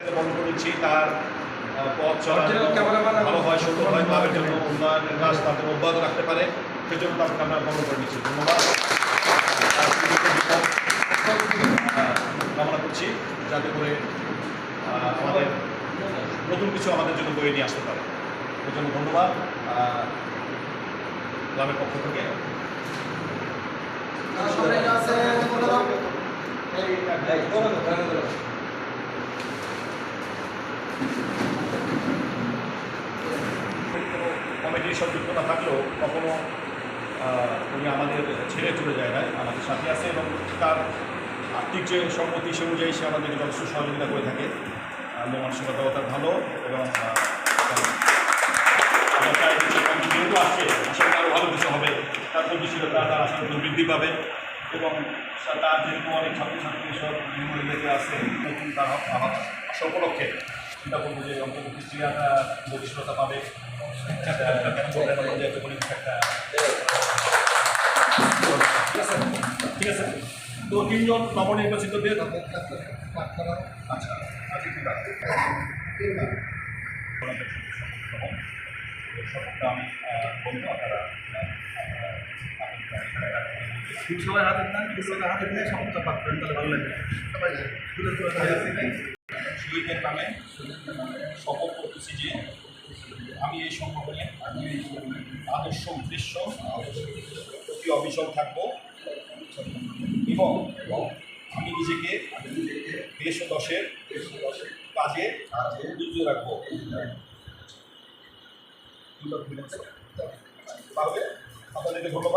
বন্ধ করেছি তার পথ চলা ভালো হয় সুন্দর হয় ক্লাবের জন্য উন্নয়নের কাজ তাদের অব্যাহত রাখতে পারে সেজন্য তাদেরকে আমরা বন্ধ করে দিচ্ছি ধন্যবাদ কামনা করছি যাতে করে আমাদের নতুন কিছু আমাদের জন্য বয়ে নিয়ে আসতে পারে এর জন্য ধন্যবাদ ক্লাবের পক্ষ থেকে কমিটির না থাকলেও কখনো উনি আমাদের ছেড়ে চলে যায় না আমাদের সাথে আছে এবং তার আর্থিক যে সম্মতি সে অনুযায়ী সে আমাদেরকে যথেষ্ট সহযোগিতা করে থাকে। মানসিকতাও তার ভালো এবং আসছে আশা আরও ভালো কিছু হবে, তার গতিশীলতা, তার করি বৃদ্ধি পাবে এবং তার যেহেতু অনেক ছাত্রছাত্রী সব লেগে আছে, নতুন তার আসা উপলক্ষে চিন্তা করব যে অন্তত ক্রিস্টিয়ানরা গতিশীলতা পাবে। ঠিক আছে তো আচ্ছা আচ্ছা তাহলে শপথ করতেছি যে আমি এই সংগঠনে আমি আদর্শ উদ্দেশ্য প্রতি অবিচল থাকব এবং আমি নিজেকে দেশ ও দশের কাজে নিয়োজিত রাখব। আপনাদেরকে ধন্যবাদ।